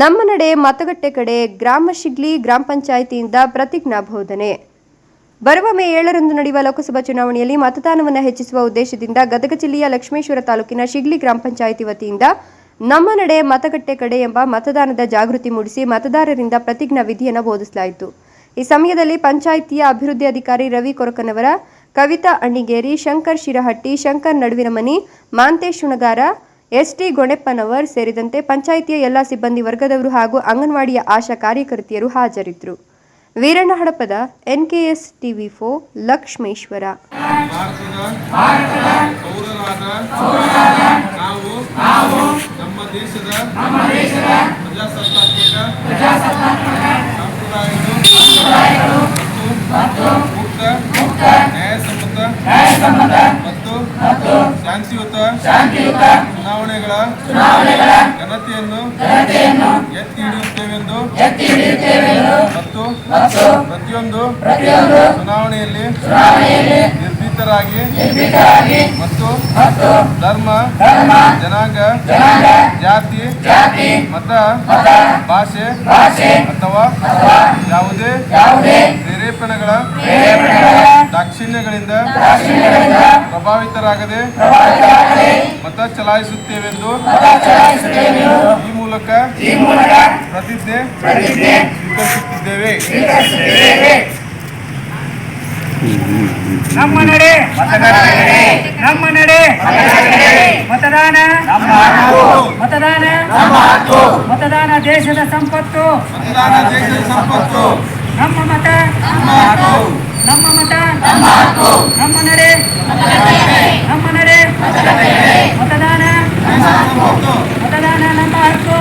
ನಮ್ಮ ನಡೆ ಮತಗಟ್ಟೆ ಕಡೆ ಗ್ರಾಮ ಶಿಗ್ಲಿ ಗ್ರಾಮ ಪಂಚಾಯಿತಿಯಿಂದ ಪ್ರತಿಜ್ಞಾ ಬೋಧನೆ. ಬರುವ ಮೇ ಏಳರಂದು ನಡೆಯುವ ಲೋಕಸಭಾ ಚುನಾವಣೆಯಲ್ಲಿ ಮತದಾನವನ್ನು ಹೆಚ್ಚಿಸುವ ಉದ್ದೇಶದಿಂದ ಗದಗ ಜಿಲ್ಲೆಯ ಲಕ್ಷ್ಮೇಶ್ವರ ತಾಲೂಕಿನ ಶಿಗ್ಲಿ ಗ್ರಾಮ ಪಂಚಾಯಿತಿ ವತಿಯಿಂದ ನಮ್ಮ ನಡೆ ಮತಗಟ್ಟೆ ಕಡೆ ಎಂಬ ಮತದಾನದ ಜಾಗೃತಿ ಮೂಡಿಸಿ ಮತದಾರರಿಂದ ಪ್ರತಿಜ್ಞಾ ವಿಧಿಯನ್ನು ಬೋಧಿಸಲಾಯಿತು. ಈ ಸಮಯದಲ್ಲಿ ಪಂಚಾಯಿತಿಯ ಅಭಿವೃದ್ಧಿ ಅಧಿಕಾರಿ ರವಿ ಕೊರಕನವರ, ಕವಿತಾ ಅಣ್ಣಿಗೇರಿ, ಶಂಕರ್ ಶಿರಹಟ್ಟಿ, ಶಂಕರ್ ನಡುವಿನಮನಿ, ಮಾಂತೇಶ್ ಶುಣಗಾರ ಎಸ್ಟಿ ಗೊಣೆಪ್ಪನವರ್ ಸೇರಿದಂತೆ ಪಂಚಾಯಿತಿಯ ಎಲ್ಲ ಸಿಬ್ಬಂದಿ ವರ್ಗದವರು ಹಾಗೂ ಅಂಗನವಾಡಿಯ ಆಶಾ ಕಾರ್ಯಕರ್ತೆಯರು ಹಾಜರಿದ್ದರು. ವೀರಣ್ಣ ಹಡಪದ ಎನ್ಕೆಎಸ್ ಟಿವಿ ಫೋ ಲಕ್ಷ್ಮೇಶ್ವರ. ಭಾರತದ ಪೌರರಾದ ನಾವು ನಮ್ಮ ದೇಶದ ಪ್ರಜಾಸತ್ತಾತ್ಮಕ ಸಂಪ್ರದಾಯಗಳು ಮತ್ತು ಮುಕ್ತ ನ್ಯಾಯಸಮ್ಮತ ಮತ್ತು ಶಾಂತಿಯುತ ಚುನಾವಣೆಗಳ ಚುನಾವಣೆಗಳ ಘನತೆಯನ್ನು ಎತ್ತಿ ಹಿಡಿಯುತ್ತೇವೆಂದು ಮತ್ತು ಪ್ರತಿಯೊಂದು ಪ್ರತಿಯೊಂದು ಚುನಾವಣೆಯಲ್ಲಿ ನಿರ್ಭೀತರಾಗಿ ಮತ್ತು ಧರ್ಮ ಧರ್ಮ ಜನಾಂಗ ಜನಾಂಗ ಜಾತಿ ಜಾತಿ ಮತ ಭಾಷೆ ಭಾಷೆ ಅಥವಾ ಯಾವುದೇ ಪ್ರೇರೇಪಣೆಗಳ ದಾಕ್ಷಿಣ್ಯಗಳಿಂದ ಪ್ರಭಾವಿತರಾಗದೆ ಮತ ಚಲಾಯಿಸುತ್ತೇವೆಂದು ಈ ಮೂಲಕ ಪ್ರತಿಜ್ಞೆ ಸ್ವೀಕರಿಸುತ್ತಿದ್ದೇವೆ. ನಮ್ಮ ನಡೆ ನಮ್ಮ ನಡೆ ಮತದಾನ ಮತದಾನ ಮತದಾನ ದೇಶದ ಸಂಪತ್ತು. ಮತದಾನ ದೇಶದ ಸಂಪತ್ತು. ನಮ್ಮ ಮತ ನಮ್ಮ ಮತ ನಮ್ಮನಡೆ ನಮ್ಮನಡೆ ಮತದಾನ ಮತದಾನ ನಮ್ಮ ಹಕ್ಕು